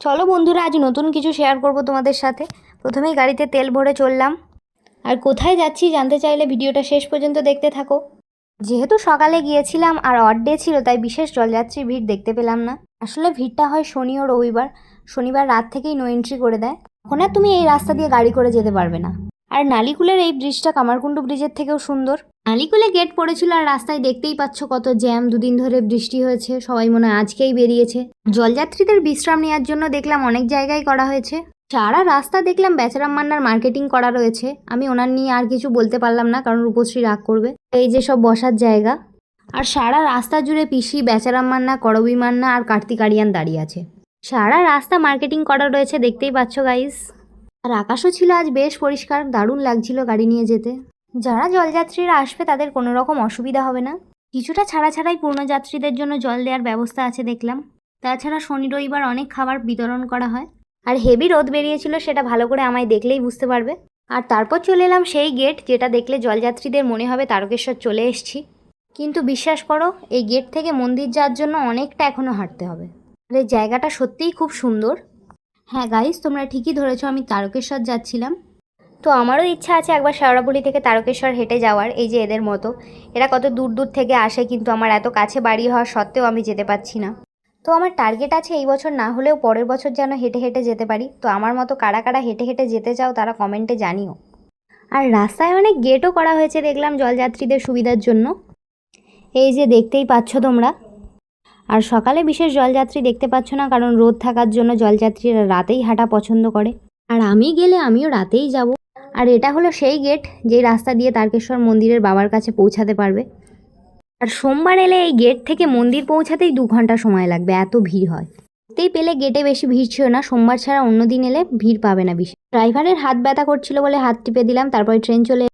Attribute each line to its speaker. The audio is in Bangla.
Speaker 1: চলো বন্ধুরা, আজ নতুন কিছু শেয়ার করব তোমাদের সাথে। প্রথমেই গাড়িতে তেল ভরে চললাম। আর কোথায় যাচ্ছি জানতে চাইলে ভিডিওটা শেষ পর্যন্ত দেখতে থাকো। যেহেতু সকালে গিয়েছিলাম আর অড ডে ছিল, তাই বিশেষ জলযাত্রী ভিড় দেখতে পেলাম না। আসলে ভিড়টা হয় শনি ও রবিবার। শনিবার রাত থেকেই নো এন্ট্রি করে দেয়। তখন আর তুমি এই রাস্তা দিয়ে গাড়ি করে যেতে পারবে না। আর নালিকুলের এই ব্রিজটা কামারকুণ্ডু ব্রিজের থেকেও সুন্দর। নালিকুলে গেট পড়েছিল আর রাস্তায় দেখতেই পাচ্ছ কত জ্যাম, দুদিন ধরে বৃষ্টি হয়েছে, সবাই মনে হয় আজকেই বেরিয়েছে। জলযাত্রীদের বিশ্রাম নেওয়ার জন্য দেখলাম অনেক জায়গায় করা হয়েছে। সারা রাস্তা দেখলাম বেচারাম মান্নার মার্কেটিং করা রয়েছে। আমি ওনার নিয়ে আর কিছু বলতে পারলাম না, কারণ রূপশ্রী রাগ করবে। এই যে সব বসার জায়গা। আর সারা রাস্তা জুড়ে পিসি, বেচারাম মান্না, করবি মান্না আর কার্তিক আরিয়ান দাঁড়িয়ে আছে। সারা রাস্তা মার্কেটিং করা রয়েছে, দেখতেই পাচ্ছ গাইস আর আকাশও ছিল আজ বেশ পরিষ্কার, দারুণ লাগছিল গাড়ি নিয়ে যেতে। যারা জলযাত্রীরা আসবে তাদের কোনো রকম অসুবিধা হবে না। কিছুটা ছাড়া ছাড়াই পূর্ণযাত্রীদের জন্য জল দেওয়ার ব্যবস্থা আছে দেখলাম। তাছাড়া শনি রবিবার অনেক খাবার বিতরণ করা হয়। আর হেভি রোদ বেরিয়েছিল সেটা ভালো করে আমায় দেখলেই বুঝতে পারবে। আর তারপর চলে এলাম সেই গেট যেটা দেখলে জলযাত্রীদের মনে হবে তারকেশ্বর চলে এসেছি। কিন্তু বিশ্বাস করো, এই গেট থেকে মন্দির যাওয়ার জন্য অনেকটা এখনও হাঁটতে হবে। আর এই জায়গাটা সত্যিই খুব সুন্দর। হ্যাঁ গাইস তোমরা ঠিকই ধরেছ, আমি তারকেশ্বর যাচ্ছিলাম। তো আমারও ইচ্ছা আছে একবার শেওড়াপুলি থেকে তারকেশ্বর হেঁটে যাওয়ার, এই যে এদের মতো। এরা কত দূর দূর থেকে আসে, কিন্তু আমার এত কাছে বাড়ি হওয়া সত্ত্বেও আমি যেতে পারছি না। তো আমার টার্গেট আছে এই বছর, না হলেও পরের বছর যেন হেঁটে হেঁটে যেতে পারি। তো আমার মতো কারা কারা হেঁটে হেঁটে যেতে চাও, তারা কমেন্টে জানিও। আর রাস্তায় অনেক গেটও করা হয়েছে, দেখলাম জলযাত্রীদের সুবিধার জন্য। এই যে দেখতেই পাচ্ছ তোমরা আর সকালে বিশেষ জলযাত্রী দেখতে পাচ্ছ না, কারণ রোদ থাকার জন্য জলযাত্রীরা রাতেই হাঁটা পছন্দ করে। আর আমি গেলে আমিও রাতেই যাব। আর এটা হলো সেই গেট, যেই রাস্তা দিয়ে তারকেশ্বর মন্দিরের বাবার কাছে পৌঁছাতে পারবে। আর সোমবার এলে এই গেট থেকে মন্দির পৌঁছাতেই দু ঘণ্টা সময় লাগবে, এত ভিড় হয়। তেই পেলে গেটে বেশি ভিড় ছিল না, সোমবার ছাড়া অন্য দিন এলে ভিড় পাবে না বেশি ড্রাইভারের হাত ব্যথা করছিল বলে হাত টিপে দিলাম, তারপরে ট্রেন চলে